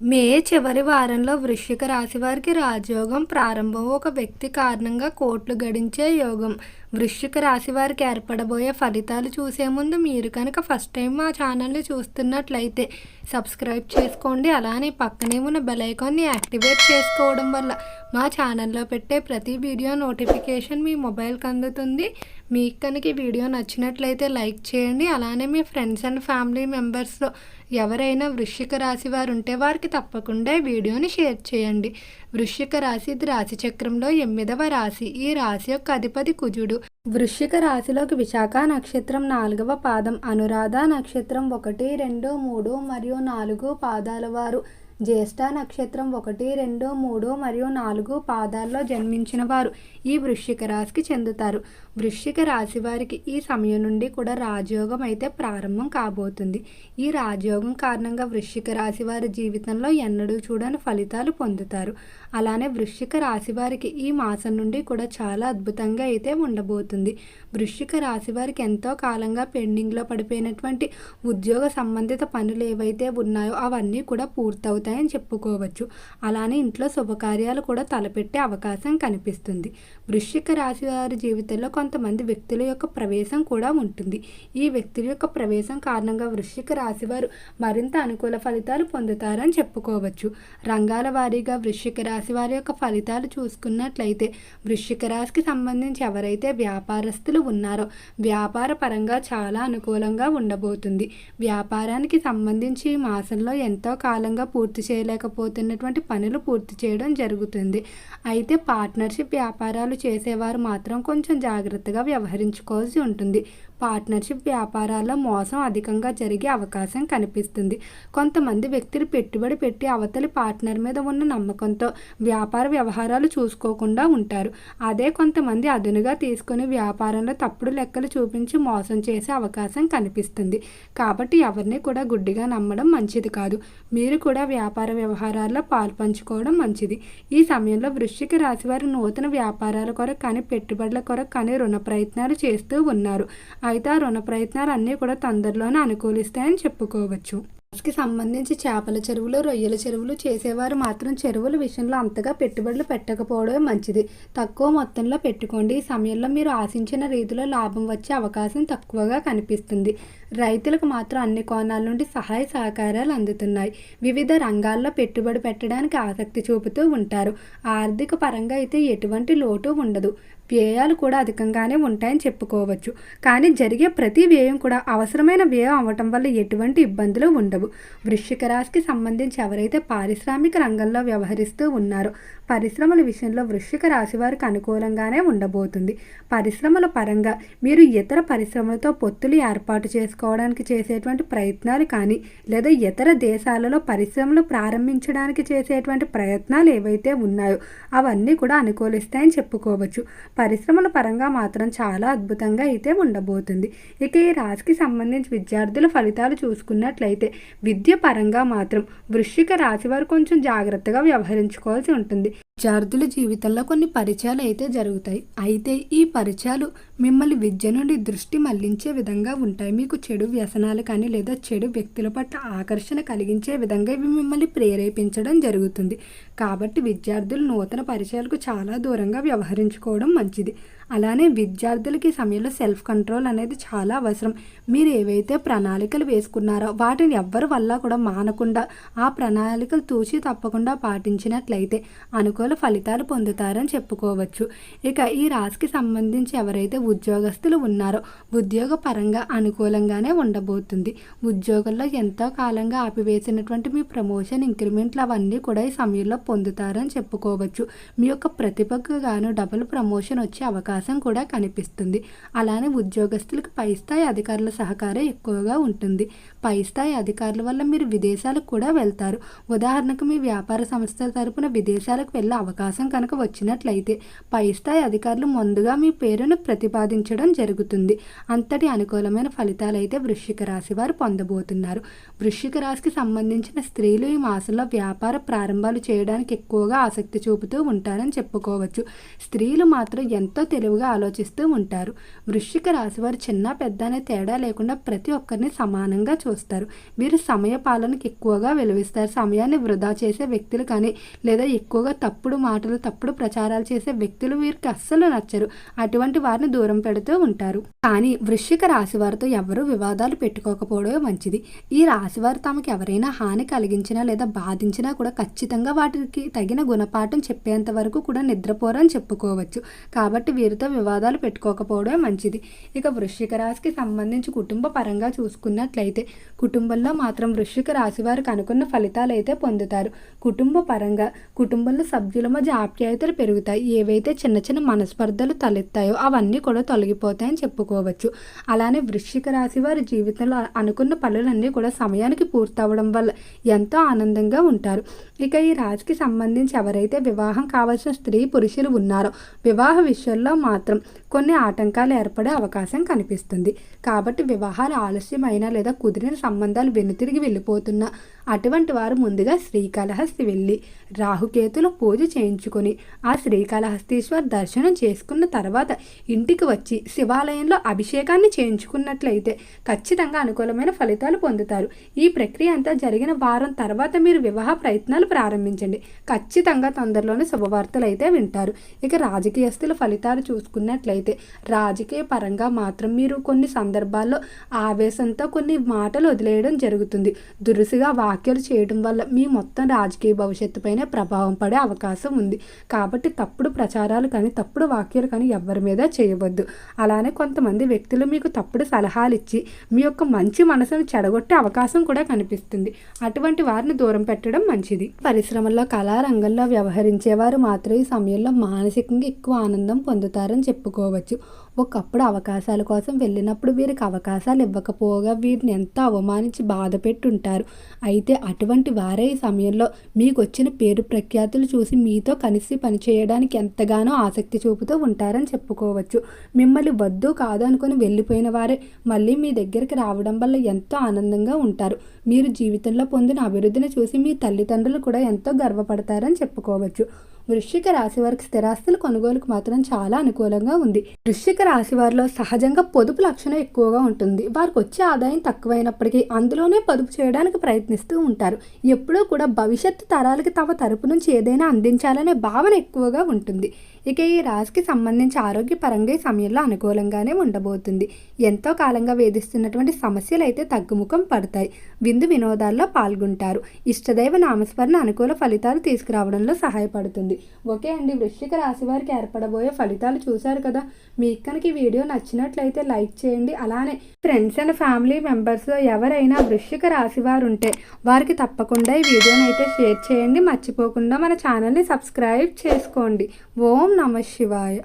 మే చివరి వారంలో వృశ్చిక రాశి వారికి రాజయోగం ప్రారంభం. ఒక వ్యక్తి కారణంగా కోట్లు గడించే యోగం. వృశ్చిక రాశి వారికి ఏర్పడబోయే ఫలితాలు చూసే ముందు మీరు కనుక ఫస్ట్ టైం మా ఛానల్ని చూస్తున్నట్లయితే సబ్స్క్రైబ్ చేసుకోండి. అలానే పక్కనే ఉన్న బెల్ ఐకాన్ని యాక్టివేట్ చేసుకోవడం వల్ల మా ఛానల్లో పెట్టే ప్రతి వీడియో నోటిఫికేషన్ మీ మొబైల్కి అందుతుంది. మీకు కనుక ఈ వీడియో నచ్చినట్లయితే లైక్ చేయండి. అలానే మీ ఫ్రెండ్స్ అండ్ ఫ్యామిలీ మెంబర్స్లో ఎవరైనా వృశ్చిక రాశి వారు ఉంటే వారికి తప్పకుండా వీడియోని షేర్ చేయండి. వృశ్చిక రాశి ఇది రాశి చక్రంలో ఎనిమిదవ రాశి. ఈ రాశి యొక్క అధిపతి కుజుడు. వృశ్చిక రాశిలోకి విశాఖ నక్షత్రం నాలుగవ పాదం అనురాధ నక్షత్రం ఒకటి రెండు మూడు మరియు నాలుగు పాదాల వారు. జ్యేష్ఠ నక్షత్రం ఒకటి రెండు మూడు మరియు నాలుగు పాదాల్లో జన్మించిన వారు ఈ వృశ్చిక రాశికి చెందుతారు. వృశ్చిక రాశి వారికి ఈ సమయం నుండి కూడా రాజయోగం అయితే ప్రారంభం కాబోతుంది. ఈ రాజయోగం కారణంగా వృశ్చిక రాశి వారి జీవితంలో ఎన్నడూ చూడని ఫలితాలు పొందుతారు. అలానే వృశ్చిక రాశి వారికి ఈ మాసం నుండి కూడా చాలా అద్భుతంగా అయితే ఉండబోతుంది. వృశ్చిక రాశి వారికి ఎంతో కాలంగా పెండింగ్లో పడిపోయినటువంటి ఉద్యోగ సంబంధిత పనులు ఏవైతే ఉన్నాయో అవన్నీ కూడా పూర్తవుతాయని చెప్పుకోవచ్చు. అలానే ఇంట్లో శుభకార్యాలు కూడా తలపెట్టే అవకాశం కనిపిస్తుంది. వృశ్చిక రాశి వారి జీవితంలో కొంతమంది వ్యక్తుల యొక్క ప్రవేశం కూడా ఉంటుంది. ఈ వ్యక్తుల యొక్క ప్రవేశం కారణంగా వృశ్చిక రాశి వారు మరింత అనుకూల ఫలితాలు పొందుతారని చెప్పుకోవచ్చు. రంగాల వారీగా వృశ్చిక రాశి వారి యొక్క ఫలితాలు చూసుకున్నట్లయితే వృశ్చిక రాశికి సంబంధించి ఎవరైతే వ్యాపారస్తులు ఉన్నారో వ్యాపార పరంగా చాలా అనుకూలంగా ఉండబోతుంది. వ్యాపారానికి సంబంధించి ఈ మాసంలో ఎంతో కాలంగా పూర్తి చేయలేకపోతున్నటువంటి పనులు పూర్తి చేయడం జరుగుతుంది. అయితే పార్ట్నర్షిప్ వ్యాపారాలు చేసేవారు మాత్రం కొంచెం జాగ్రత్తగా వ్యవహరించుకోవాల్సి ఉంటుంది. పార్ట్నర్షిప్ వ్యాపారాల్లో మోసం అధికంగా జరిగే అవకాశం కనిపిస్తుంది. కొంతమంది వ్యక్తులు పెట్టుబడి పెట్టి అవతలి పార్ట్నర్ మీద ఉన్న నమ్మకంతో వ్యాపార వ్యవహారాలు చూసుకోకుండా ఉంటారు. అదే కొంతమంది అదునుగా తీసుకుని వ్యాపారంలో తప్పుడు లెక్కలు చూపించి మోసం చేసే అవకాశం కనిపిస్తుంది. కాబట్టి ఎవరిని కూడా గుడ్డిగా నమ్మడం మంచిది కాదు. మీరు కూడా వ్యాపార వ్యవహారాల్లో పాల్పంచుకోవడం మంచిది. ఈ సమయంలో వృశ్చిక రాశి వారు నూతన వ్యాపారాల కొరకు కానీ పెట్టుబడుల కొరకు కానీ రుణ ప్రయత్నాలు చేస్తూ ఉన్నారు. అయితే ఆ రుణ ప్రయత్నాలు అన్నీ కూడా తొందరలోనే అనుకూలిస్తాయని చెప్పుకోవచ్చు. కి సంబంధించి చేపల చెరువులు రొయ్యల చెరువులు చేసేవారు మాత్రం చెరువుల విషయంలో అంతగా పెట్టుబడులు పెట్టకపోవడమే మంచిది. తక్కువ మొత్తంలో పెట్టుకోండి. ఈ సమయంలో మీరు ఆశించిన రీతిలో లాభం వచ్చే అవకాశం తక్కువగా కనిపిస్తుంది. రైతులకు మాత్రం అన్ని కోణాల నుండి సహాయ సహకారాలు అందుతున్నాయి. వివిధ రంగాల్లో పెట్టుబడి పెట్టడానికి ఆసక్తి చూపుతూ ఉంటారు. ఆర్థిక పరంగా అయితే ఎటువంటి లోటు ఉండదు. వ్యయాలు కూడా అధికంగానే ఉంటాయని చెప్పుకోవచ్చు. కానీ జరిగే ప్రతి వ్యయం కూడా అవసరమైన వ్యయం అవ్వటం వల్ల ఎటువంటి ఇబ్బందులు ఉండవు. వృశ్చిక రాశికి సంబంధించి ఎవరైతే పారిశ్రామిక రంగంలో వ్యవహరిస్తూ ఉన్నారో పరిశ్రమల విషయంలో వృశ్చిక రాశి వారికి అనుకూలంగానే ఉండబోతుంది. పరిశ్రమల పరంగా మీరు ఇతర పరిశ్రమలతో పొత్తులు ఏర్పాటు చేసుకోవడానికి చేసేటువంటి ప్రయత్నాలు కానీ లేదా ఇతర దేశాలలో పరిశ్రమలు ప్రారంభించడానికి చేసేటువంటి ప్రయత్నాలు ఏవైతే ఉన్నాయో అవన్నీ కూడా అనుకూలిస్తాయని చెప్పుకోవచ్చు. పరిశ్రమల పరంగా మాత్రం చాలా అద్భుతంగా అయితే ఉండబోతుంది. ఇక ఈ రాశికి సంబంధించి విద్యార్థుల ఫలితాలు చూసుకున్నట్లయితే విద్య పరంగా మాత్రం వృశ్చిక రాశి వారు కొంచెం జాగ్రత్తగా వ్యవహరించుకోవాల్సి ఉంటుంది. విద్యార్థుల జీవితంలో కొన్ని పరిచయాలు అయితే జరుగుతాయి. అయితే ఈ పరిచయాలు మిమ్మల్ని విద్య నుండి దృష్టి మళ్ళించే విధంగా ఉంటాయి. మీకు చెడు వ్యసనాలు కానీ లేదా చెడు వ్యక్తుల పట్ల ఆకర్షణ కలిగించే విధంగా ఇవి మిమ్మల్ని ప్రేరేపించడం జరుగుతుంది. కాబట్టి విద్యార్థులు నూతన పరిచయాలకు చాలా దూరంగా వ్యవహరించుకోవడం మంచిది. అలానే విద్యార్థులకి సమయంలో సెల్ఫ్ కంట్రోల్ అనేది చాలా అవసరం. మీరు ఏవైతే ప్రణాళికలు వేసుకున్నారో వాటిని ఎవ్వరి వల్ల కూడా మానకుండా ఆ ప్రణాళికలు తూచి తప్పకుండా పాటించినట్లయితే అనుకూల ఫలితాలు పొందుతారని చెప్పుకోవచ్చు. ఇక ఈ రాశికి సంబంధించి ఎవరైతే ఉద్యోగస్తులు ఉన్నారో ఉద్యోగ పరంగా అనుకూలంగానే ఉండబోతుంది. ఉద్యోగంలో ఎంతో కాలంగా ఆపివేసినటువంటి మీ ప్రమోషన్ ఇంక్రిమెంట్లు అవన్నీ కూడా ఈ సమయంలో పొందుతారని చెప్పుకోవచ్చు. మీ యొక్క ప్రతిభకు గాను డబుల్ ప్రమోషన్ వచ్చే అవకాశం కూడా కనిపిస్తుంది. అలానే ఉద్యోగస్తులకు పై స్థాయి అధికారుల సహకారం ఎక్కువగా ఉంటుంది. పై స్థాయి అధికారుల వల్ల మీరు విదేశాలకు కూడా వెళ్తారు. ఉదాహరణకు మీ వ్యాపార సంస్థల తరపున విదేశాలకు వెళ్ళే అవకాశం కనుక వచ్చినట్లయితే పై స్థాయి అధికారులు ముందుగా మీ పేరును ప్రతిపాదించడం జరుగుతుంది. అంతటి అనుకూలమైన ఫలితాలు అయితే వృశ్చిక రాశి వారు పొందబోతున్నారు. వృశ్చిక రాశికి సంబంధించిన స్త్రీలు ఈ మాసంలో వ్యాపార ప్రారంభాలు చేయడానికి ఎక్కువగా ఆసక్తి చూపుతూ ఉంటారని చెప్పుకోవచ్చు. స్త్రీలు మాత్రం ఎంతో తెలివి తెలివిగా ఆలోచిస్తూ ఉంటారు. వృశ్చిక రాశి వారు చిన్న పెద్ద అనే తేడా లేకుండా ప్రతి ఒక్కరిని సమానంగా చూస్తారు. వీరు సమయ పాలనకి ఎక్కువగా విలువిస్తారు. సమయాన్ని వృధా చేసే వ్యక్తులు కానీ లేదా ఎక్కువగా తప్పుడు మాటలు తప్పుడు ప్రచారాలు చేసే వ్యక్తులు వీరికి అస్సలు నచ్చరు. అటువంటి వారిని దూరం పెడుతూ ఉంటారు. కానీ వృశ్చిక రాశి వారితో ఎవరూ వివాదాలు పెట్టుకోకపోవడమే మంచిది. ఈ రాశి వారు తమకు ఎవరైనా హాని కలిగించినా లేదా బాధించినా కూడా ఖచ్చితంగా వాటికి తగిన గుణపాఠం చెప్పేంత వరకు కూడా నిద్రపోరని చెప్పుకోవచ్చు. కాబట్టి వీరు వీరితో వివాదాలు పెట్టుకోకపోవడమే మంచిది. ఇక వృశ్చిక రాశికి సంబంధించి కుటుంబ పరంగా చూసుకున్నట్లయితే కుటుంబంలో మాత్రం వృశ్చిక రాశి వారికి అనుకున్న ఫలితాలు అయితే పొందుతారు. కుటుంబ పరంగా కుటుంబంలో సభ్యుల మధ్య ఆప్యాయతలు పెరుగుతాయి. ఏవైతే చిన్న చిన్న మనస్పర్ధలు తలెత్తాయో అవన్నీ కూడా తొలగిపోతాయని చెప్పుకోవచ్చు. అలానే వృశ్చిక రాశి వారి జీవితంలో అనుకున్న పనులన్నీ కూడా సమయానికి పూర్తవడం వల్ల ఎంతో ఆనందంగా ఉంటారు. ఇక ఈ రాశికి సంబంధించి ఎవరైతే వివాహం కావాల్సిన స్త్రీ పురుషులు ఉన్నారో వివాహ విషయంలో మాత్రం కొన్ని ఆటంకాలు ఏర్పడే అవకాశం కనిపిస్తుంది. కాబట్టి వివాహాలు ఆలస్యమైనా లేదా కుదిరిన సంబంధాలు వెనుతిరిగి వెళ్ళిపోతున్నా అటువంటి వారు ముందుగా శ్రీకాళహస్తి వెళ్ళి రాహుకేతుల పూజ చేయించుకొని ఆ శ్రీకాళహస్తీశ్వర్ దర్శనం చేసుకున్న తర్వాత ఇంటికి వచ్చి శివాలయంలో అభిషేకాన్ని చేయించుకున్నట్లయితే ఖచ్చితంగా అనుకూలమైన ఫలితాలు పొందుతారు. ఈ ప్రక్రియ అంతా జరిగిన వారం తర్వాత మీరు వివాహ ప్రయత్నాలు ప్రారంభించండి. ఖచ్చితంగా తొందరలోనే శుభవార్తలు అయితే వింటారు. ఇక రాజకీయస్తుల ఫలితాలు చూసుకున్నట్లయితే రాజకీయ పరంగా మాత్రం మీరు కొన్ని సందర్భాల్లో ఆవేశంతో కొన్ని మాటలు వదిలేయడం జరుగుతుంది. దురుసుగా వ్యాఖ్యలు చేయడం వల్ల మీ మొత్తం రాజకీయ భవిష్యత్తు పైన ప్రభావం పడే అవకాశం ఉంది. కాబట్టి తప్పుడు ప్రచారాలు కానీ తప్పుడు వాక్యాలు కానీ ఎవరి మీద చేయవద్దు. అలానే కొంతమంది వ్యక్తులు మీకు తప్పుడు సలహాలు ఇచ్చి మీ యొక్క మంచి మనసును చెడగొట్టే అవకాశం కూడా కనిపిస్తుంది. అటువంటి వారిని దూరం పెట్టడం మంచిది. పరిశ్రమల్లో కళారంగంలో వ్యవహరించేవారు మాత్రం ఈ సమయంలో మానసికంగా ఎక్కువ ఆనందం పొందుతారని చెప్పుకోవచ్చు. ఒకప్పుడు అవకాశాల కోసం వెళ్ళినప్పుడు వీరికి అవకాశాలు ఇవ్వకపోగా వీరిని ఎంతో అవమానించి బాధ పెట్టుంటారు. అయితే అటువంటి వారే ఈ సమయంలో మీకు వచ్చిన పేరు ప్రఖ్యాతులు చూసి మీతో కలిసి పనిచేయడానికి ఎంతగానో ఆసక్తి చూపుతూ ఉంటారని చెప్పుకోవచ్చు. మిమ్మల్ని వద్దు కాదు అనుకుని వెళ్ళిపోయిన వారే మళ్ళీ మీ దగ్గరికి రావడం వల్ల ఎంతో ఆనందంగా ఉంటారు. మీరు జీవితంలో పొందిన అభివృద్ధిని చూసి మీ తల్లిదండ్రులు కూడా ఎంతో గర్వపడతారని చెప్పుకోవచ్చు. వృశ్చిక రాశి వారికి స్థిరాస్తుల కొనుగోలుకు మాత్రం చాలా అనుకూలంగా ఉంది. వృశ్చిక రాశి వారిలో సహజంగా పొదుపు లక్షణం ఎక్కువగా ఉంటుంది. వారికి వచ్చే ఆదాయం తక్కువైనప్పటికీ అందులోనే పొదుపు చేయడానికి ప్రయత్నిస్తూ ఉంటారు. ఎప్పుడూ కూడా భవిష్యత్తు తరాలకి తమ తరపు నుంచి ఏదైనా అందించాలనే భావన ఎక్కువగా ఉంటుంది. ఇక ఈ రాశికి సంబంధించి ఆరోగ్యపరంగా ఈ సమయంలో అనుకూలంగానే ఉండబోతుంది. ఎంతో కాలంగా వేధిస్తున్నటువంటి సమస్యలు అయితే తగ్గుముఖం పడతాయి. విందు వినోదాల్లో పాల్గొంటారు. ఇష్టదైవ నామస్మరణ అనుకూల ఫలితాలు తీసుకురావడంలో సహాయపడుతుంది. ఓకే అండి వృశ్చిక రాశి వారికి ఏర్పడబోయే ఫలితాలు చూశారు కదా? మీకు కనుక ఈ వీడియో నచ్చినట్లయితే లైక్ చేయండి. అలానే ఫ్రెండ్స్ అండ్ ఫ్యామిలీ మెంబర్స్ ఎవరైనా వృశ్చిక రాశి వారు ఉంటే వారికి తప్పకుండా ఈ వీడియోని అయితే షేర్ చేయండి. మర్చిపోకుండా మన ఛానల్ని సబ్స్క్రైబ్ చేసుకోండి. ఓం నమ శివాయ.